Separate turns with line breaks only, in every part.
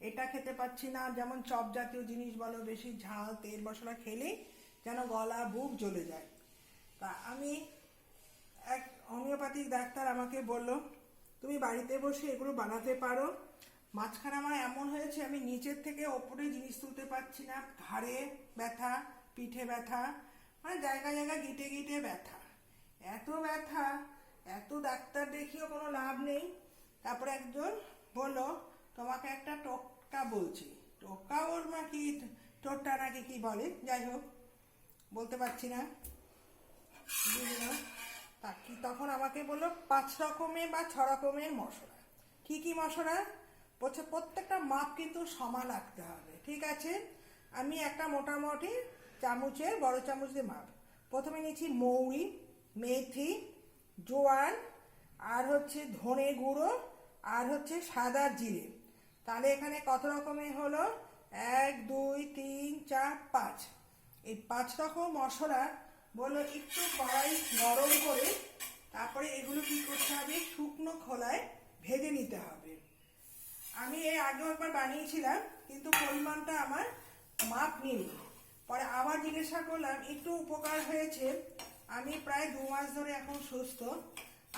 এটা খেতে পাচ্ছি না। যেমন চপ জাতীয় জিনিস বলো, বেশি ঝাল, তেল মশলা খেলেই যেন গলা, বুক জ্বলে যায়। তা আমি এক হোমিওপ্যাথিক ডাক্তার আমাকে বলল, তুমি বাড়িতে বসে এগুলো বানাতে পারো। মাঝখানে আমার এমন হয়েছে, আমি নিচের থেকে ওপরে জিনিস তুলতে পারছি না। ঘাড়ে ব্যথা, পিঠে ব্যথা মানে জায়গা জায়গা গিটে গিটে ব্যথা। এত ব্যথা, এত ডাক্তার দেখিও কোনো লাভ নেই। তারপরে একজন বলল তোমাকে একটা টোটকা বলছি। টোটকা ওর মা কি? টোটটা নাকি কি বলে? যাই হোক, বলতে পারছি না। তা কি তখন আমাকে বলল, পাঁচ রকমের বা ছ রকমের মশলা। কি কি মশলা? বলছে, প্রত্যেকটা মাপ কিন্তু সমান রাখতে হবে, ঠিক আছে? আমি একটা মোটামুটি চামচের, বড় চামচ দিয়ে মাপ। প্রথমে নিয়েছি মৌরি, মেথি, জোয়ান, আর হচ্ছে ধনে গুঁড়ো, আর হচ্ছে সাদা জিরে। তাহলে এখানে কত রকমের হলো? এক, দুই, তিন, চার, পাঁচ। এই পাঁচ রকম মশলা বলল একটু কড়াই গরম করে তারপরে এগুলো কি করতে হবে? শুকনো খোলায় ভেজে নিতে হবে। আমি এর আগেও একবার বানিয়েছিলাম, কিন্তু পরিমাণটা আমার মাপ নিল পরে আবার জিজ্ঞাসা করলাম, একটু উপকার হয়েছে। আমি প্রায় দু মাস ধরে এখন সুস্থ।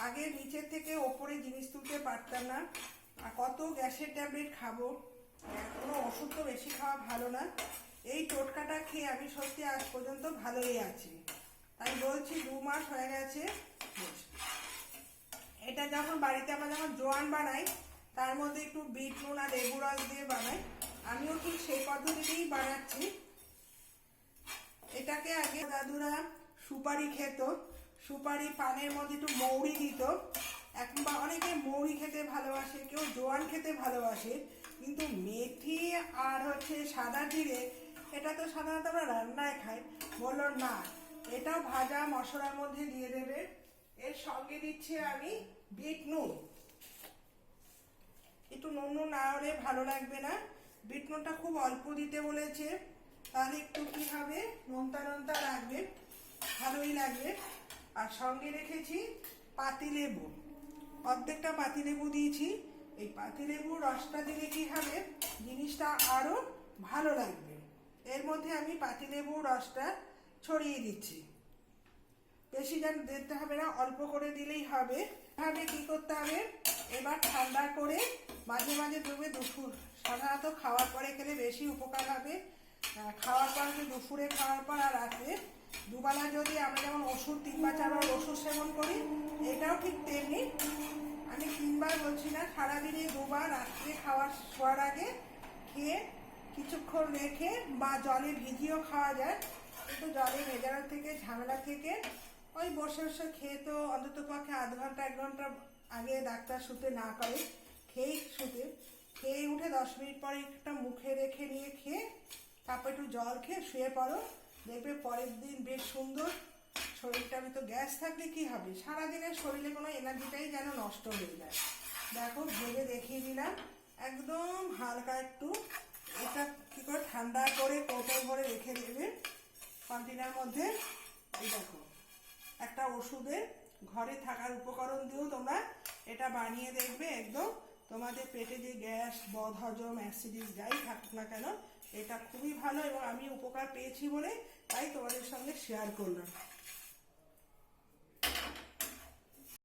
আগে নিচের থেকে ওপরে জিনিস তুলতে পারতাম না। আর কত গ্যাসের ট্যাবলেট খাব? কোনো ওষুধ তো বেশি খাওয়া ভালো না। এই টোটকাটা খেয়ে আমি সত্যি আজ পর্যন্ত ভালোই আছি। তাই বলছি দু মাস হয়ে গেছে। এটা যখন বাড়িতে আমরা যখন জোয়ান বানাই, তার মধ্যে একটু বিট নুন আর লেবু রস দিয়ে বানাই, আমিও ঠিক সেই পদ্ধতিতেই বানাচ্ছি। এটাকে আগে দাদুরা সুপারি খেত, সুপারি পানের মধ্যে একটু মৌরি দিত এখন অনেকে মৌরি খেতে ভালোবাসে, কেউ জোয়ান খেতে ভালোবাসে, কিন্তু মেথি আর হচ্ছে সাদা জিরে, এটা তো সাধারণত আমরা রান্নায় খাই। বলল, না এটাও ভাজা মশলার মধ্যে দিয়ে দেবে। এর সঙ্গে দিচ্ছি আমি বিট নুন। একটু নুন নুন না হলে ভালো লাগবে না। বিট নুনটা খুব অল্প দিতে বলেছে। তাহলে একটু কি হবে? নোনতা নোনতা লাগবে, ভালোই লাগবে। আর সঙ্গে রেখেছি পাতিলেবু। অর্ধেকটা পাতিলেবু দিয়েছি। এই পাতিলেবুর রসটা দিলে কি হবে? জিনিসটা আরও ভালো লাগবে। এর মধ্যে আমি পাতিলেবুর রসটা ছড়িয়ে দিচ্ছি। বেশি যেন দিতে হবে না, অল্প করে দিলেই হবে। ভাবে কি করতে হবে? এবার ঠান্ডা করে মাঝে মাঝে দেবে দুপুর সাধারণত খাওয়ার পরে খেলে বেশি উপকার হবে। খাওয়ার পর হচ্ছে দুপুরে খাওয়ার পর আর রাতে। দুবেলা যদি আমরা যেমন ওষুধ তিনবার চারবার ওষুধ সেবন করি, এটাও ঠিক তেমনি। আমি তিনবার বলছি না, সারাদিনে দুবার রাত্রে খাওয়ার শোয়ার আগে খেয়ে কিছুক্ষণ রেখে বা জলে ভিজিয়েও খাওয়া যায়। কিন্তু জলে ভেজানোর থেকে, ঝামেলা থেকে ওই বসে বসে খেয়ে তো অন্তত পক্ষে আধ ঘণ্টা, এক ঘণ্টা আগে ডাক্তার শুতে না করে খেয়েই শুতে। খেয়ে উঠে দশ মিনিট পরে একটা মুখে রেখে নিয়ে খেয়ে তারপর একটু জল খেয়ে শুয়ে পড়ো। দেখবে পরের দিন বেশ সুন্দর। শরীরটা তো গ্যাস থাকলে কি হবে? সারাদিনের শরীরে কোনো এনার্জিটাই যেন নষ্ট হয়ে যায়। দেখো, ভেবে দেখিয়ে দিলাম। একদম হালকা একটু। এটা কি করে ঠান্ডা করে কৌটো ভরে রেখে দেবে। কন্টেনার মধ্যে। এই দেখো, একটা ওষুধের ঘরে থাকার উপকরণ দিয়েও তোমরা এটা বানিয়ে দেখবে একদম। তোমাদের পেটে যে গ্যাস, বদহজম অ্যাসিডিস যাই থাকুক না কেন এটা খুবই ভালো এবং আমি উপকার পেয়েছি বলে তাই তোমাদের সঙ্গে শেয়ার করলাম।